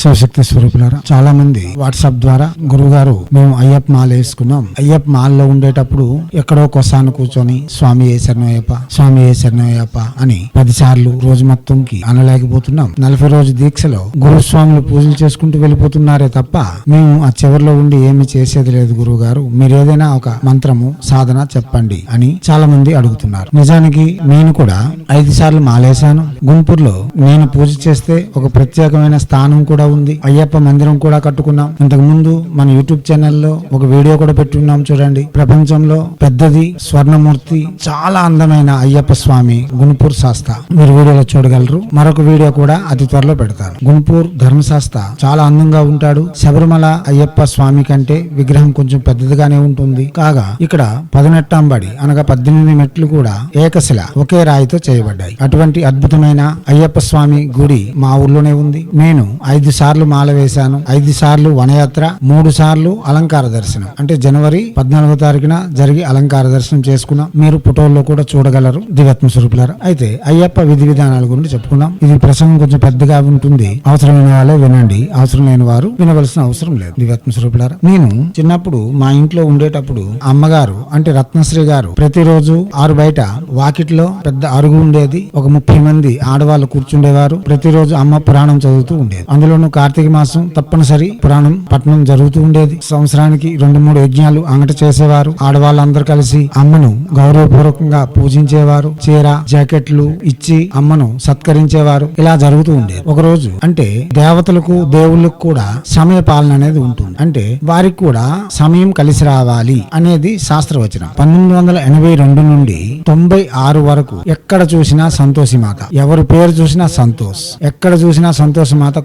శివశక్తి స్వరూపులారా చాలా మంది వాట్సాప్ ద్వారా గురువు గారు మేము అయ్యప్ప మాల వేసుకున్నాం. అయ్యప్ప మాలలో ఉండేటప్పుడు ఎక్కడో కొసాను కూర్చొని స్వామి ఏ అయ్యప్ప స్వామి ఏ శరణయ్యప్ప అని పది సార్లు రోజు మొత్తంకి అనలేకపోతున్నాం. నలభై రోజు దీక్షలో గురుస్వాములు పూజలు చేసుకుంటూ వెళ్ళిపోతున్నారే తప్ప మేము ఆ చివరిలో ఉండి ఏమి చేసేది లేదు గురువు గారు మీరు ఏదైనా ఒక మంత్రము సాధన చెప్పండి అని చాలా మంది అడుగుతున్నారు. నిజానికి నేను కూడా ఐదు సార్లు మాలేశాను. గుంటూరులో నేను పూజ చేస్తే ఒక ప్రత్యేకమైన స్థానం కూడా ఉంది. అయ్యప్ప మందిరం కూడా కట్టుకున్నాం. ఇంతకు ముందు మన యూట్యూబ్ ఛానల్లో ఒక వీడియో కూడా పెట్టున్నాం చూడండి. ప్రపంచంలో పెద్దది స్వర్ణమూర్తి చాలా అందమైన అయ్యప్ప స్వామి గుణపూర్ శాస్త మీరు వీడియోలో చూడగలరు. మరొక వీడియో కూడా అతి త్వరలో పెడతారు గుణపూర్ ధర్మశాస్త చాలా అందంగా ఉంటాడు. శబరిమల అయ్యప్ప స్వామి కంటే విగ్రహం కొంచెం పెద్దదిగానే ఉంటుంది. కాగా ఇక్కడ పదినెట్టాంబడి అనగా పద్దెనిమిది మెట్లు కూడా ఏకశిల ఒకే రాయితో చేయబడ్డాయి. అటువంటి అద్భుతమైన అయ్యప్ప స్వామి గుడి మా ఊర్లోనే ఉంది. నేను ఐదు సార్లు మాల వేశాను ఐదు సార్లు వనయాత్ర మూడు సార్లు అలంకార దర్శనం. అంటే జనవరి పద్నాలుగో తారీఖున జరిగి అలంకార దర్శనం చేసుకున్నాం. మీరు ఫోటోల్లో కూడా చూడగలరు దివత్మ స్వరూపులారా. అయితే అయ్యప్ప విధి విధానాల గురించి చెప్పుకున్నాం ఇది ప్రసంగం కొంచెం పెద్దగా ఉంటుంది. అవసరమైన వాళ్ళే వినండి. అవసరం లేని వారు వినవలసిన అవసరం లేదు. దివత్మ స్వరూపులారా నేను చిన్నప్పుడు మా ఇంట్లో ఉండేటప్పుడు అమ్మగారు అంటే రత్నశ్రీ గారు ప్రతిరోజు ఆరు బయట వాకిట్లో పెద్ద అరుగు ఉండేది. ఒక ముప్పై మంది ఆడవాళ్ళు కూర్చుండేవారు. ప్రతిరోజు అమ్మ పురాణం చదువుతూ ఉండేది. అందులో అందులోనూ కార్తీక మాసం తప్పనిసరి. పురాణం పట్టణం జరుగుతూ ఉండేది. సంవత్సరానికి రెండు మూడు యజ్ఞాలు అంగట చేసేవారు. ఆడవాళ్ళందరూ కలిసి అమ్మను గౌరవపూర్వకంగా పూజించేవారు. చీర జాకెట్లు ఇచ్చి అమ్మను సత్కరించేవారు. ఇలా జరుగుతూ ఉండేది. ఒక రోజు అంటే దేవతలకు దేవుళ్ళకు కూడా సమయ పాలన అనేది ఉంటుంది. అంటే వారికి కూడా సమయం కలిసి రావాలి అనేది శాస్త్రవచనం. పంతొమ్మిది వందల ఎనభై రెండు నుండి తొంభై ఆరు వరకు ఎక్కడ చూసినా సంతోషి మాత. ఎవరి పేరు చూసినా సంతోష్. ఎక్కడ చూసినా సంతోష మాత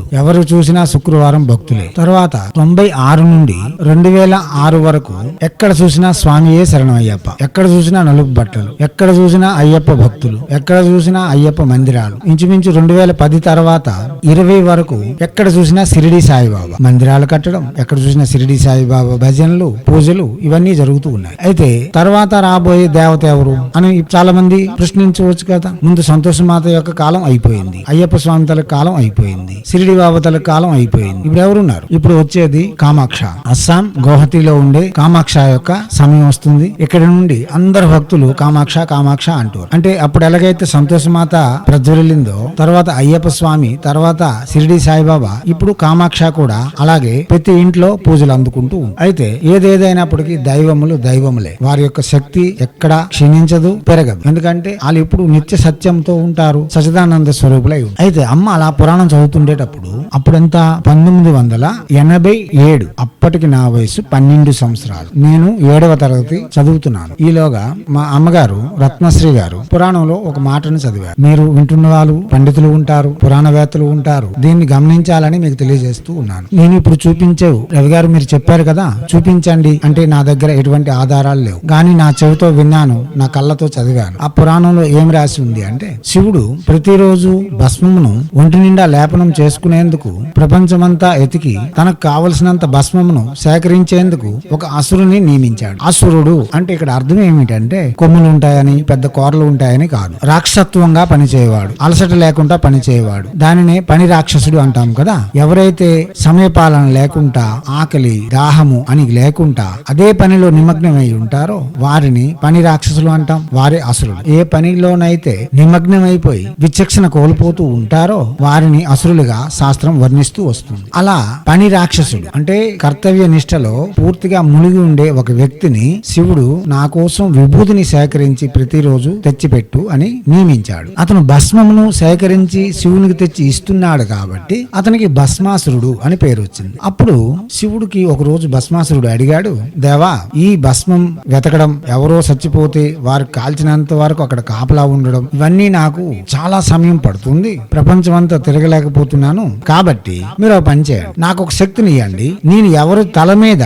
భక్తులు. ఎవరు చూసినా శుక్రవారం భక్తులే. తర్వాత తొంభై ఆరు నుండి రెండు వేల ఆరు వరకు ఎక్కడ చూసినా స్వామియే శరణం అయ్యప్ప ఎక్కడ చూసినా నలుపు బట్టలు. ఎక్కడ చూసినా అయ్యప్ప భక్తులు. ఎక్కడ చూసినా అయ్యప్ప మందిరాలు. ఇంచుమించు రెండు వేల పది తర్వాత ఇరవై వరకు ఎక్కడ చూసినా షిరిడి సాయిబాబా. మందిరాలు కట్టడం ఎక్కడ చూసినా షిరిడి సాయిబాబా భజనలు పూజలు ఇవన్నీ జరుగుతూ ఉన్నాయి. అయితే తర్వాత రాబోయే దేవత ఎవరు అని చాలా మంది ప్రశ్నించవచ్చు కదా. ముందు సంతోషమాత యొక్క కాలం అయిపోయింది. అయ్యప్ప స్వామి తల కాలం అయిపోయింది. సిరిడి బాబా కాలం అయిపోయింది. ఇప్పుడు ఎవరున్నారు? ఇప్పుడు వచ్చేది కామాక్ష. అస్సాం గౌహతిలో ఉండే కామాక్ష యొక్క సమయం వస్తుంది. ఇక్కడ నుండి అందరు భక్తులు కామాక్ష కామాక్ష అంటారు. అంటే అప్పుడు ఎలాగైతే సంతోషమాత ప్రజ్వలిందో తర్వాత అయ్యప్ప స్వామి తర్వాత షిరిడి సాయిబాబా ఇప్పుడు కామాక్ష కూడా అలాగే ప్రతి ఇంట్లో పూజలు అందుకుంటూ అయితే ఏదేదైనప్పటికీ దైవములు దైవములే. వారి యొక్క శక్తి ఎక్కడ క్షీణించదు పెరగదు. ఎందుకంటే వాళ్ళు ఇప్పుడు నిత్య సత్యంతో ఉంటారు సచిదానంద స్వరూపులై అయితే అమ్మ అలా పురాణం చదువుతుండేటప్పుడు అప్పుడెంత పంతొమ్మిది వందల ఎనభై ఏడు. అప్పటికి నా వయసు పన్నెండు సంవత్సరాలు. నేను ఏడవ తరగతి చదువుతున్నాను. ఈలోగా మా అమ్మగారు రత్నశ్రీ గారు పురాణంలో ఒక మాటను చదివారు. మీరు వింటున్న వాళ్ళు పండితులు ఉంటారు పురాణవేత్తలు ఉంటారు. దీన్ని గమనించాలని మీకు తెలియజేస్తూ ఉన్నాను. నేను ఇప్పుడు చూపించావు రవి గారు మీరు చెప్పారు కదా చూపించండి అంటే నా దగ్గర ఎటువంటి ఆధారాలు లేవు. కానీ నా చెవితో విన్నాను నా కళ్ళతో చదివాను. ఆ పురాణంలో ఏం రాసి ఉంది అంటే శివుడు ప్రతిరోజు భస్మమును ఒంటి నిండా లేపనం చేసుకునేందుకు ప్రపంచమంతా ఎతికి తనకు కావలసినంత భస్మమును సేకరించేందుకు ఒక అసురుని నియమించాడు. అసురుడు అంటే ఇక్కడ అర్థం ఏమిటంటే కొమ్ములు ఉంటాయని పెద్ద కోరలు ఉంటాయని కాదు. రాక్షసత్వంగా పనిచేయవాడు అలసట లేకుండా పనిచేయవాడు. దానినే పని రాక్షసుడు అంటాం కదా. ఎవరైతే సమయపాలన లేకుండా ఆకలి దాహము అని లేకుండా అదే పనిలో నిమగ్నమై ఉంటారో వారిని పని రాక్షసులు అంటాం వారే అసురులు. ఏ పనిలోనైతే నిమగ్నమైపోయి విచక్షణ కోల్పోతూ ఉంటారో వారిని అసురులుగా శాస్త్రం వర్ణిస్తూ వస్తుంది. అలా పని రాక్షసుడు అంటే కర్తవ్య నిష్టలో పూర్తిగా మునిగి ఉండే ఒక వ్యక్తిని శివుడు నా కోసం విభూతిని సేకరించి ప్రతిరోజు తెచ్చిపెట్టు అని నియమించాడు. అతను భస్మమును సేకరించి శివునికి తెచ్చి ఇస్తున్నాడు కాబట్టి అతనికి భస్మాసురుడు అని పేరు వచ్చింది. అప్పుడు శివుడికి ఒక రోజు భస్మాసురుడు అడిగాడు దేవా ఈ భస్మం వెతకడం ఎవరో చచ్చిపోతే వారు కాల్చినంత వరకు అక్కడ కాపలా ఉండడం ఇవన్నీ నాకు చాలా సమయం పడుతుంది. ప్రపంచమంతా తిరగలేకపోతున్నాను. చేస్తాను. కాబట్టి మీరు ఒక పని చేయండి. నాకు ఒక శక్తిని ఇవ్వండి. నేను ఎవరు తల మీద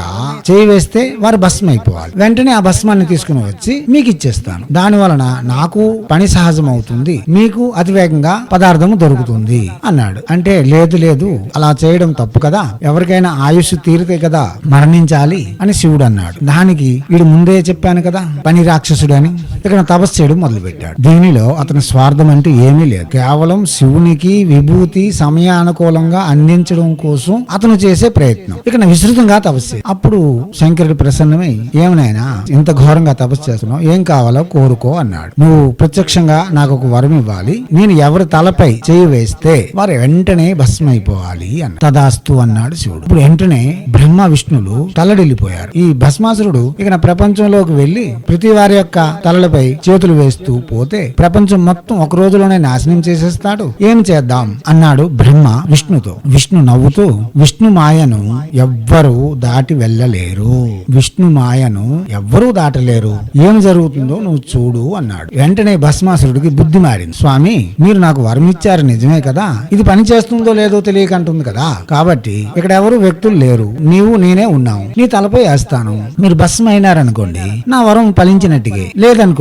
చేయి వేస్తే వారు భస్మం అయిపోవాలి. వెంటనే ఆ భస్మాన్ని తీసుకుని వచ్చి మీకు ఇచ్చేస్తాను. దాని వలన నాకు పని సహజం అవుతుంది. మీకు అతివేగంగా పదార్థం దొరుకుతుంది అన్నాడు. అంటే లేదు లేదు అలా చేయడం తప్పు కదా. ఎవరికైనా ఆయుష్ తీరితే కదా మరణించాలి అని శివుడు అన్నాడు. దానికి వీడు ముందే చెప్పాను కదా పని రాక్షసుడు అని ఇక్కడ తపస్సు చేయడం మొదలుపెట్టాడు. దీనిలో అతని స్వార్థం అంటే ఏమీ లేదు. కేవలం శివునికి విభూతి సమయానుకూలంగా అందించడం కోసం అతను చేసే ప్రయత్నం. ఇక్కడ విస్తృతంగా తపస్సు అప్పుడు శంకరుడు ప్రసన్నమై ఏమనైనా ఇంత ఘోరంగా తపస్సు చేస్తున్నావు? ఏం కావాలో కోరుకో అన్నాడు. నువ్వు ప్రత్యక్షంగా నాకు ఒక వరం ఇవ్వాలి. నేను ఎవరి తలపై చేయి వేస్తే వారు వెంటనే భస్మైపోవాలి అన్న తదాస్తు అన్నాడు శివుడు. ఇప్పుడు వెంటనే బ్రహ్మ విష్ణులు తలడిల్లిపోయారు. ఈ భస్మాసురుడు ఇక ప్రపంచంలోకి వెళ్ళి ప్రతి వారి యొక్క తలలపై చేతులు వేస్తూ పోతే ప్రపంచం మొత్తం ఒక రోజులోనే నాశనం చేసేస్తాడు. ఏం చేద్దాం? అన్నాడు బ్రహ్మ విష్ణుతో. విష్ణు నవ్వుతూ విష్ణు మాయను ఎవ్వరూ దాటి వెళ్ళలేరు. విష్ణు మాయను ఎవ్వరూ దాటలేరు. ఏం జరుగుతుందో నువ్వు చూడు అన్నాడు. వెంటనే భస్మాసురుడికి బుద్ధి మారింది. స్వామి మీరు నాకు వరం ఇచ్చారు నిజమే కదా? ఇది పని చేస్తుందో లేదో తెలియకంటుంది కదా? కాబట్టి ఇక్కడ ఎవరు వ్యక్తులు లేరు. నీవు నేనే ఉన్నావు నీ తలపై వేస్తాను. మీరు భస్మ అయినారనుకోండి. నా వరం ఫలించినట్టుగే.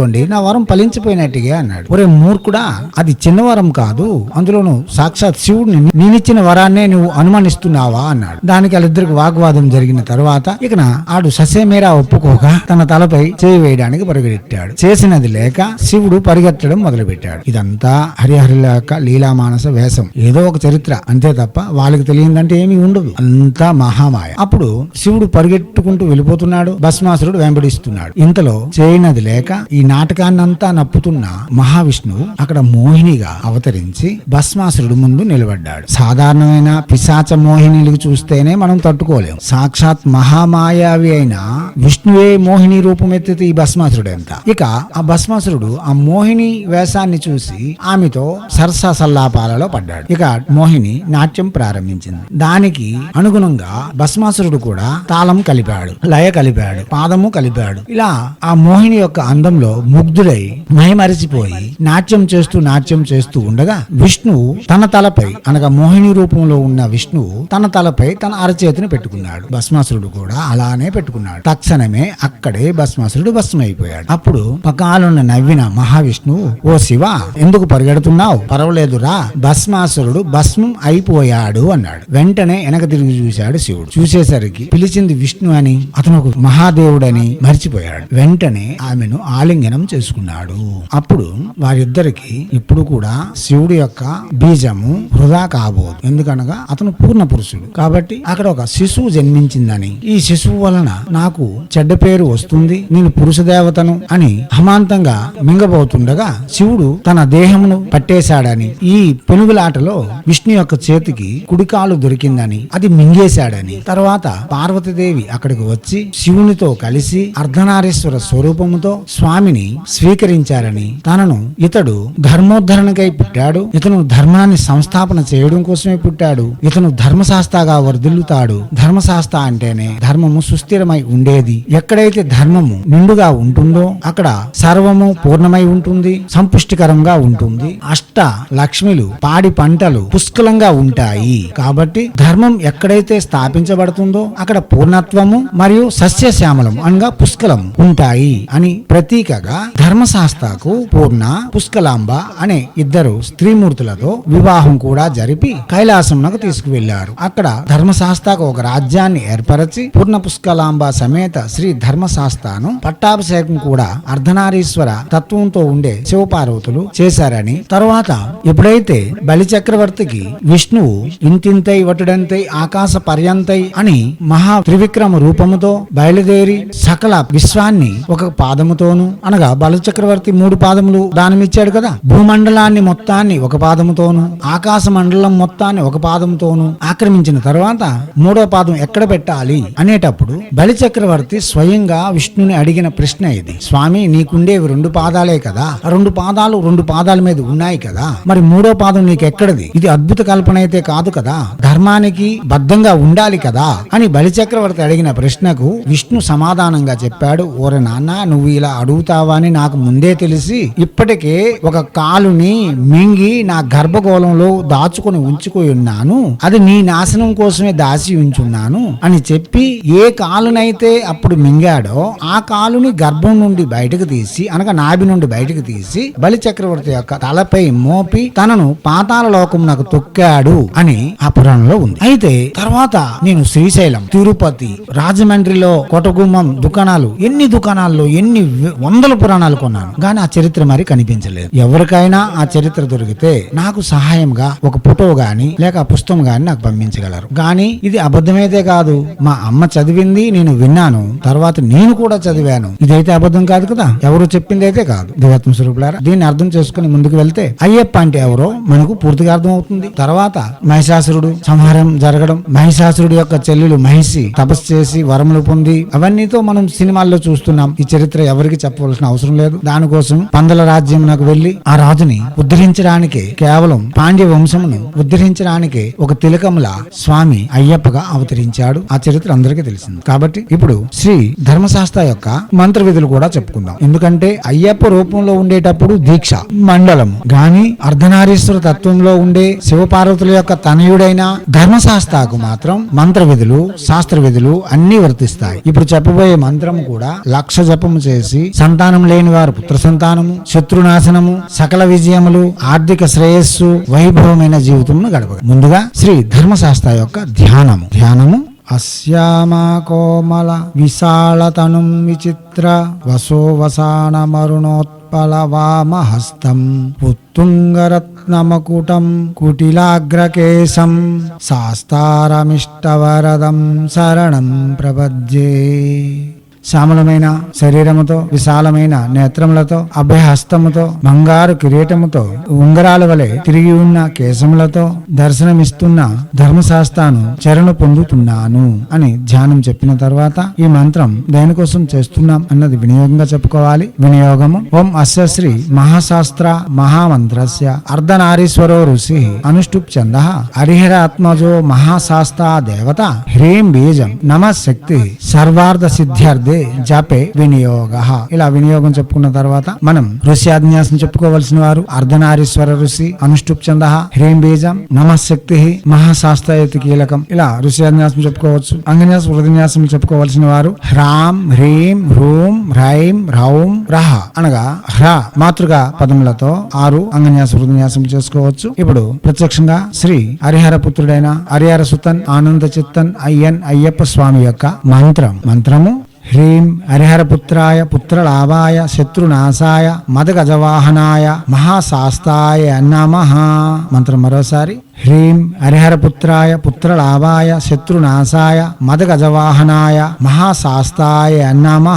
లేదనుకోండి నా వరం ఫలించిపోయినట్టుగా అన్నాడు. ఒరే మూర్ఖుడా అది చిన్న వరం కాదు అందులోను సాక్షాత్ శివుడిని నేనిచ్చిన వరాన్నే నువ్వు అనుమానిస్తున్నావా? అన్నాడు. దానికి వాళ్ళిద్దరికి వాగ్వాదం జరిగిన తర్వాత ఇక ఆడు ససేమేరా ఒప్పుకోక తన తలపై చేయి వేయడానికి పరిగెట్టాడు. చేసినది లేక శివుడు పరిగెత్తడం మొదలుపెట్టాడు. ఇదంతా హరిహరుల యొక్క లీలామానస వేషం. ఏదో ఒక చరిత్ర అంతే తప్ప వాళ్ళకి తెలియదంటే ఏమీ ఉండదు. అంతా మహామాయ. అప్పుడు శివుడు పరిగెట్టుకుంటూ వెళ్ళిపోతున్నాడు భస్మాసురుడు వెంబడిస్తున్నాడు. ఇంతలో చేయనది లేక ఈ నాటకాన్నంతా నప్పుతున్న మహావిష్ణువు అక్కడ మోహినిగా అవతరించి భస్మాసురుడు ముందు నిలబడ్డాడు. సాధారణమైన పిశాచ మోహినిలు చూస్తేనే మనం తట్టుకోలేం. సాక్షాత్ మహామాయావి అయిన విష్ణువే మోహిని రూపమెత్తితే ఈ భస్మాసురుడు ఎంత? ఇక ఆ భస్మాసురుడు ఆ మోహిని వేషాన్ని చూసి ఆమెతో సరస సల్లాపాలలో పడ్డాడు. ఇక మోహిని నాట్యం ప్రారంభించింది. దానికి అనుగుణంగా భస్మాసురుడు కూడా తాళం కలిపాడు లయ కలిపాడు పాదము కలిపాడు. ఇలా ఆ మోహిని యొక్క అందంలో ముగ్ధుడై మైమరిచిపోయి నాట్యం చేస్తూ నాట్యం చేస్తూ ఉండగా విష్ణువు తన తలపై అనగా మోహిని రూపంలో ఉన్న విష్ణువు తన తలపై తన అరచేతిని పెట్టుకున్నాడు. భస్మాసురుడు కూడా అలానే పెట్టుకున్నాడు. తక్షణమే అక్కడే భస్మాసురుడు భస్మైపోయాడు అప్పుడు పకాలను నవ్విన మహావిష్ణువు ఓ శివ ఎందుకు పరిగెడుతున్నావు? పర్వాలేదురా భస్మాసురుడు భస్మం అయిపోయాడు అన్నాడు. వెంటనే వెనక తిరిగి చూశాడు శివుడు. చూసేసరికి పిలిచింది విష్ణు అని అతను ఒక మహాదేవుడని మర్చిపోయాడు. వెంటనే ఆమెను ఆలింగనం చేసుకున్నాడు. అప్పుడు వారిద్దరికి ఇప్పుడు కూడా శివుడి యొక్క బీజము వృధా కాబోదు. ఎందుకనగా అతను పూర్ణ పురుషుడు. కాబట్టి అక్కడ ఒక శిశువు జన్మించిందని. ఈ శిశువు వలన నాకు చెడ్డ పేరు వస్తుంది నేను పురుష దేవతను అని హమాంతంగా మింగబోతుండగా శివుడు తన దేహమును పట్టేశాడని ఈ పెనుగులాటలో విష్ణు యొక్క చేతికి కుడికాలు దొరికిందని అది మింగేశాడని. తర్వాత పార్వతీదేవి అక్కడికి వచ్చి శివునితో కలిసి అర్ధనారీశ్వర స్వరూపముతో స్వామి స్వామిని స్వీకరించారని తనను ఇతడు ధర్మోద్ధరణకై పుట్టాడు. ఇతను ధర్మాన్ని సంస్థాపన చేయడం కోసమే పుట్టాడు. ఇతను ధర్మశాస్త్రగా వర్ధిల్లుతాడు. ధర్మశాస్త్ర అంటేనే ధర్మము సుస్థిరమై ఉండేది. ఎక్కడైతే ధర్మము నిండుగా ఉంటుందో అక్కడ సర్వము పూర్ణమై ఉంటుంది సంపుష్టికరంగా ఉంటుంది. అష్ట లక్ష్మిలు పాడి పంటలు పుష్కలంగా ఉంటాయి. కాబట్టి ధర్మం ఎక్కడైతే స్థాపించబడుతుందో అక్కడ పూర్ణత్వము మరియు సస్యశ్యామలం అనగా పుష్కలం ఉంటాయి అని ఉండగా ధర్మశాస్త్రకు పూర్ణ పుష్కలాంబ అనే ఇద్దరు స్త్రీమూర్తులతో వివాహం కూడా జరిపి కైలాసంనకు తీసుకువెళ్ళారు అక్కడ ధర్మశాస్త్రకు ఒక రాజ్యాన్ని ఏర్పరచి పూర్ణ పుష్కలాంబ సమేత శ్రీ ధర్మశాస్త్రను పట్టాభిషేకం కూడా అర్ధనారీశ్వర తత్వంతో ఉండే శివపార్వతులు చేశారని తరువాత ఎప్పుడైతే బలి చక్రవర్తికి విష్ణువు ఇంతింతై వటుడంతై ఆకాశ పర్యంతై అని మహా త్రివిక్రమ రూపముతో బయలుదేరి సకల విశ్వాన్ని ఒక పాదముతోను అనగా బల చక్రవర్తి మూడు పాదములు దానమిచ్చాడు కదా? భూమండలాన్ని మొత్తాన్ని ఒక పాదముతోను ఆకాశ మండలం మొత్తాన్ని ఒక పాదముతోను ఆక్రమించిన తర్వాత మూడో పాదం ఎక్కడ పెట్టాలి? అనేటప్పుడు బలి చక్రవర్తి స్వయంగా విష్ణుని అడిగిన ప్రశ్న ఇది. స్వామి నీకుండేవి రెండు పాదాలే కదా? రెండు పాదాలు రెండు పాదాల మీద ఉన్నాయి కదా? మరి మూడో పాదం నీకు ఎక్కడది ఇది అద్భుత కల్పన అయితే కాదు కదా? ధర్మానికి బద్ధంగా ఉండాలి కదా? అని బలి చక్రవర్తి అడిగిన ప్రశ్నకు విష్ణు సమాధానంగా చెప్పాడు. ఓరే నాన్న నువ్వు ఇలా అడుగుతావు? చేస్తావా అని నాకు ముందే తెలిసి ఇప్పటికే ఒక కాలుని మింగి నా గర్భగోళంలో దాచుకుని ఉంచుకొని ఉన్నాను. అది నీ నాశనం కోసమే దాచి ఉంచున్నాను అని చెప్పి ఏ కాలునైతే అప్పుడు మింగాడో ఆ కాలుని గర్భం నుండి బయటకు తీసి అనగా నాభి నుండి బయటకు తీసి బలి చక్రవర్తి యొక్క తలపై మోపి తనను పాతాల లోకం నాకు తొక్కాడు అని ఆ పురాణంలో ఉంది. అయితే తర్వాత నేను శ్రీశైలం తిరుపతి రాజమండ్రిలో కొటగుమ్మం దుకాణాలు ఎన్ని దుకాణాల్లో ఎన్ని వందల వందల పురాణాలు కొన్నాను. కానీ ఆ చరిత్ర మరి కనిపించలేదు. ఎవరికైనా ఆ చరిత్ర దొరికితే నాకు సహాయంగా ఒక ఫోటో గాని లేక ఆ పుస్తకం గాని నాకు పంపించగలరు. కానీ ఇది అబద్ధమైతే కాదు. మా అమ్మ చదివింది నేను విన్నాను. తర్వాత నేను కూడా చదివాను. ఇదైతే అబద్ధం కాదు కదా? ఎవరు చెప్పింది అయితే కాదు. దేవత్మ స్వరూపులారా? దీన్ని అర్థం చేసుకుని ముందుకు వెళ్తే అయ్యప్ప అంటే ఎవరో మనకు పూర్తిగా అర్థం అవుతుంది తర్వాత మహిషాసురుడు సంహారం జరగడం మహిషాసురుడు యొక్క చెల్లెలు మహిషి తపస్సు చేసి వరములు పొంది అవన్నీతో మనం సినిమాల్లో చూస్తున్నాం. ఈ చరిత్ర ఎవరికి చెప్పవలసిన అవసరం లేదు. దానికోసం పందల రాజ్యం నాకు వెళ్ళి ఆ రాజుని ఉద్ధరించడానికి కేవలం పాండ్య వంశమును ఉద్ధరించడానికి ఒక తిలకముల స్వామి అయ్యప్పగా అవతరించాడు. ఆ చరిత్ర అందరికీ తెలిసింది. కాబట్టి ఇప్పుడు శ్రీ ధర్మశాస్త్ర యొక్క మంత్ర విధులు కూడా చెప్పుకుందాం. ఎందుకంటే అయ్యప్ప రూపంలో ఉండేటప్పుడు దీక్ష మండలం గాని అర్ధనారీశ్వర తత్వంలో ఉండే శివపార్వతుల యొక్క తనయుడైన ధర్మశాస్త్రకు మాత్రం మంత్ర విధులు శాస్త్ర విధులు అన్ని వర్తిస్తాయి. ఇప్పుడు చెప్పబోయే మంత్రం కూడా లక్ష జపము చేసి సంతాన లేని వారు పుత్ర సంతానము శత్రునాశనము సకల విజయములు ఆర్థిక శ్రేయస్సు వైభవమైన జీవితమును గడప ముందుగా శ్రీ ధర్మశాస్త్ర యొక్క ధ్యానము. ధ్యానము అశ్యామా కోమల విశాలతనుం విచిత్ర వసోవసాన మరుణోత్పల వామహస్తం పుత్తుంగరత్నమకుటం కుటిలాగ్రకేశం శాస్తారమిష్టవరదం శరణం ప్రపద్యే. శ్యామలమైన శరీరముతో విశాలమైన నేత్రములతో అభయహస్తముతో బంగారు కిరీటముతో ఉంగరాల వలె తిరిగి ఉన్న కేశములతో దర్శనమిస్తున్న ధర్మశాస్త్రాను చరణ పొందుతున్నాను అని ధ్యానం చెప్పిన తర్వాత ఈ మంత్రం దేనికోసం చేస్తున్నాం అన్నది వినియోగంగా చెప్పుకోవాలి. వినియోగము ఓం అస్యశ్రీ మహాశాస్త్ర మహామంత్రస్య అర్ధనారీశ్వరో ఋషి అనుష్టుప్ చంద హరిహర ఆత్మజో మహాశాస్త్ర దేవత హ్రీం బీజం నమ శక్తి సర్వార్థ సిద్ధ్యర్థి జాపే వినియోగ. ఇలా వినియోగం చెప్పుకున్న తర్వాత మనం ఋష్యాన్యాసం చెప్పుకోవలసిన వారు అర్ధనారీశ్వర ఋషి అనుష్ఠుప్ చంద హ్రీం బీజం నమశక్తి మహాశాస్త్రయుతి కీలకం. ఇలా ఋష్యాన్యాసం చెప్పుకోవచ్చు. అంగన్యాసం హృదన్యాసం చెప్పుకోవలసిన వారు హ్రాం హ్రీం హ్రూం హ్రైం హ్రౌం రహ అనగా హ్ర మాతృగా పదములతో ఆరు అంగన్యాస హృదన్యాసం చేసుకోవచ్చు. ఇప్పుడు ప్రత్యక్షంగా శ్రీ హరిహర పుత్రుడైన హరిహర సుతన్ ఆనంద చిత్తన్ అయ్యన్ అయ్యప్ప స్వామి యొక్క మంత్రం. మంత్రము హ్రీం హరిహరపుత్రాయ పుత్రలాభాయ శత్రునాశాయ మదగజవాహనాయ మహాశాస్తాయ నమ మంత్రం మరోసారి హ్రీం హరిహరపుత్రాయ పుత్రలాభాయ శత్రునాశాయ మదగజవాహనాయ మహాశాస్తాయ నమ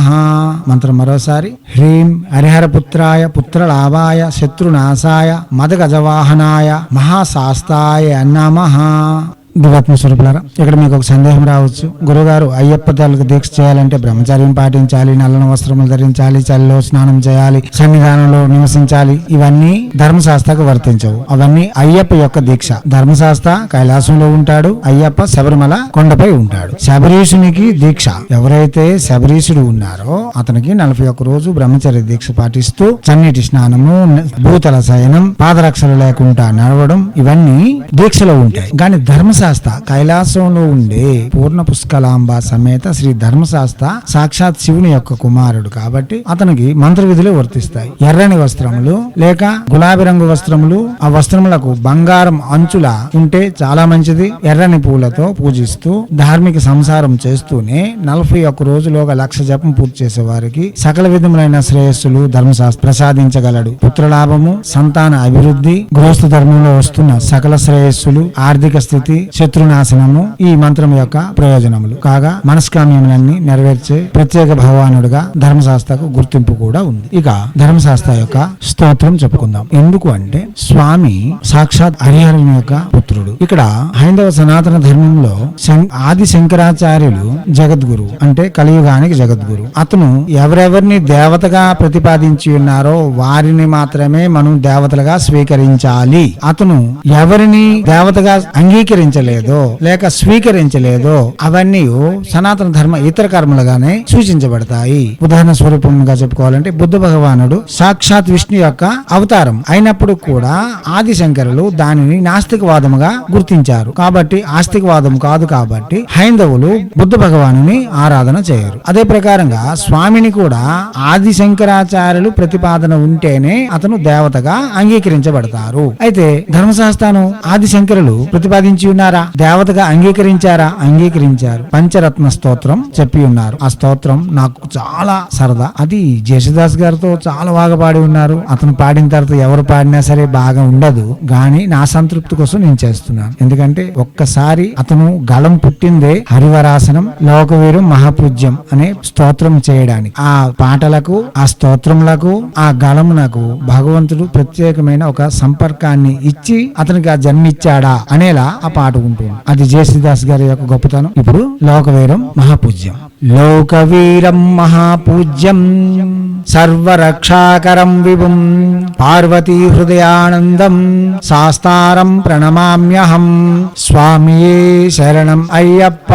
మంత్రం మరోసారి హ్రీం హరిహరపుత్రాయ పుత్రలాభాయ శత్రునాశాయ మదగజవాహనాయ మహాశాస్తాయ నమ దివాత్మ స్వరూపులారా ఇక్కడ మీకు ఒక సందేహం రావచ్చు. గురుగారు అయ్యప్ప తాలూకు దీక్ష చేయాలంటే బ్రహ్మచర్యం పాటించాలి నల్లని వస్త్రములు ధరించాలి చలిలో స్నానం చేయాలి సన్నిధానంలో నివసించాలి. ఇవన్నీ ధర్మశాస్త్రకు వర్తించవు. అవన్నీ అయ్యప్ప యొక్క దీక్ష. ధర్మశాస్త్ర కైలాసంలో ఉంటాడు అయ్యప్ప శబరిమల కొండపై ఉంటాడు. శబరీషునికి దీక్ష. ఎవరైతే శబరీషుడు ఉన్నారో అతనికి నలభై ఒక్క రోజు బ్రహ్మచర్య దీక్ష పాటిస్తూ చన్నీటి స్నానము భూతల శయనం పాదరక్షలు లేకుండా నడవడం ఇవన్నీ దీక్షలో ఉంటాయి. కానీ ధర్మశాస్త్ర కైలాసంలో ఉండే పూర్ణ పుష్కలాంబ సమేత శ్రీ ధర్మశాస్త్ర సాక్షాత్ శివుని యొక్క కుమారుడు కాబట్టి అతనికి మంత్ర విధులు వర్తిస్తాయి. ఎర్రని వస్త్రములు లేక గులాబీ రంగు వస్త్రములు ఆ వస్త్రములకు బంగారం అంచుల ఉంటే చాలా మంచిది. ఎర్రని పూలతో పూజిస్తూ ధార్మిక సంసారం చేస్తూనే నలభై ఒక్క రోజులోగా లక్ష జపం పూర్తి చేసే వారికి సకల విధములైన శ్రేయస్సులు ధర్మశాస్త్ర ప్రసాదించగలడు. పుత్రలాభము సంతాన అభివృద్ధి గృహస్థ ధర్మంలో వస్తున్న సకల శ్రేయస్సులు ఆర్థిక స్థితి శత్రునాశనము ఈ మంత్రం యొక్క ప్రయోజనములు. కాగా మనస్కామ్యములన్నీ నెరవేర్చే ప్రత్యేక భగవానుడుగా ధర్మశాస్త్రకు గుర్తింపు కూడా ఉంది. ఇక ధర్మశాస్త్ర యొక్క స్తోత్రం చెప్పుకుందాం. ఎందుకు అంటే స్వామి సాక్షాత్ హరిహరుని యొక్క పుత్రుడు. ఇక్కడ హైందవ సనాతన ధర్మంలో శం- ఆది శంకరాచార్యులు జగద్గురు అంటే కలియుగానికి జగద్గురు. అతను ఎవరెవరిని దేవతగా ప్రతిపాదించి ఉన్నారో వారిని మాత్రమే మనం దేవతలుగా స్వీకరించాలి. అతను ఎవరిని దేవతగా అంగీకరించలేదు. గ్రహించలేదో లేక స్వీకరించలేదో అవన్నీ సనాతన ధర్మ ఇతర కర్మలుగానే సూచించబడతాయి. ఉదాహరణ స్వరూపంగా చెప్పుకోవాలంటే బుద్ధ భగవానుడు సాక్షాత్ విష్ణు యొక్క అవతారం అయినప్పుడు కూడా ఆది శంకరులు దానిని నాస్తికవాదముగా గుర్తించారు. కాబట్టి ఆస్తికవాదం కాదు కాబట్టి హైందవులు బుద్ధ భగవానుని ఆరాధన చేయరు. అదే ప్రకారంగా స్వామిని కూడా ఆది శంకరాచార్యులు ప్రతిపాదన ఉంటేనే అతను దేవతగా అంగీకరించబడతారు. అయితే ధర్మశాస్త్రాను ఆది శంకరులు ప్రతిపాదించి ఉన్నారు దేవతగా అంగీకరించారా? అంగీకరించారు. పంచరత్న స్తోత్రం చెప్పి ఉన్నారు. ఆ స్తోత్రం నాకు చాలా సరదా. అది జేసుదాస్ గారితో చాలా బాగా పాడి ఉన్నారు. అతను పాడిన తర్వాత ఎవరు పాడినా సరే బాగా ఉండదు. గాని నా సంతృప్తి కోసం నేను చేస్తున్నాను. ఎందుకంటే ఒక్కసారి అతను గళం పుట్టిందే హరివరాసనం లోకవీరు మహాపూజ్యం అనే స్తోత్రం చేయడానికి. ఆ పాటలకు ఆ స్తోత్రములకు ఆ గళమునకు భగవంతుడు ప్రత్యేకమైన ఒక సంపర్కాన్ని ఇచ్చి అతనికి ఆ జన్మిచ్చాడా అనేలా ఆ పాట ఉంటుంది అది జేసుదాస్ గారి యొక్క గొప్పతనం. ఇప్పుడు లోకవీరం మహాపూజ్యం. లోకవీరం మహాపూజ్యం సర్వరక్షాకరం విభుం పార్వతీ హృదయానందం శాస్తారం ప్రణమామ్యహం. స్వామియే శరణం అయ్యప్ప.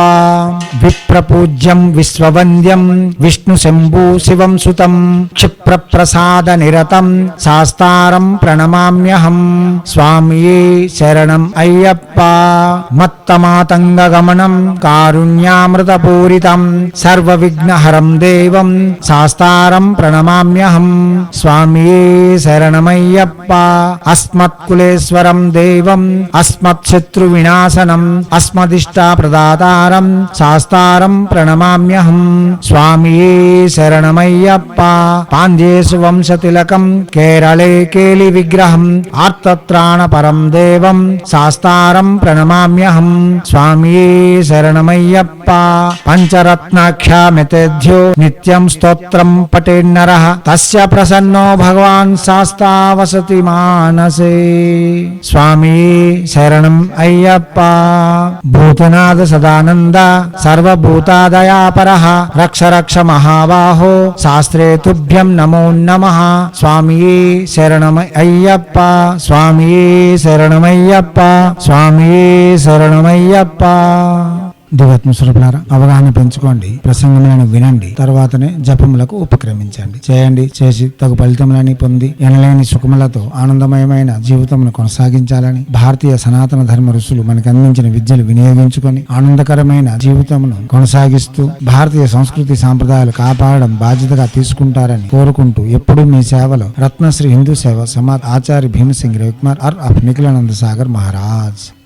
విప్రపూజ్యం విశ్వవంద్యం విష్ణు శంభూ శివం సుతం క్షిప్ర ప్రసాద నిరతం శాస్తారం ప్రణమామ్యహం. స్వామియే శరణం అయ్యప్ప. మత్తమాతంగ గమనం కారుణ్యామృతపూరితం సర్వవిఘ్నహరం దేవం శాస్తారం ప్రణమామ్యహం స్వామియే శరణమయ్యప్ప అస్మత్కులేశ్వరం దేవం అస్మత్శత్రు వినాశనం అస్మదిష్ట ప్రదాతారం శాస్తారం ప్రణమామ్యహం స్వామియే శరణమయ్యప్ప పాంజేసు వంశతిలకం కేరళే కేలి విగ్రహం ఆర్తత్రాణ పరం దేవం శాస్తారం ప్రణమామ్యహం స్వామియే శరణమయ్యప్ప పంచరత్న నిత్యం స్తోత్రం పఠేన్నర తస్య ప్రసన్నో భగవాన్ శాస్తా వసతి మానసే స్వామి శరణం అయ్యప్ప భూతనాథ సదానంద సర్వభూతాదయాపర రక్ష రక్ష మహాబాహో శాస్త్రే తుభ్యం నమో నమ స్వామి శరణం అయ్యప్ప స్వామి శరణమయ్యప్ప స్వామి శరణమయ్యప్ప దివాత్మ స్వరూపులారా అవగాహన పెంచుకోండి ప్రసంగములను వినండి తర్వాతనే జపములకు ఉపక్రమించండి. చేయండి చేసి తగు ఫలితములని పొంది ఎనలేని సుఖములతో ఆనందమయమైన జీవితమును కొనసాగించాలని భారతీయ సనాతన ధర్మ ఋషులు మనకు అందించిన విద్యలు వినియోగించుకొని ఆనందకరమైన జీవితమును కొనసాగిస్తూ భారతీయ సంస్కృతి సాంప్రదాయాలు కాపాడడం బాధ్యతగా తీసుకుంటారని కోరుకుంటూ ఎప్పుడూ మీ సేవలో రత్నశ్రీ హిందూ సేవ సమాజ్ ఆచార్య భీమసింగ్ రవికుమార్ ఆర్ అఫ్ నిఖిలానంద సాగర్ మహారాజ్.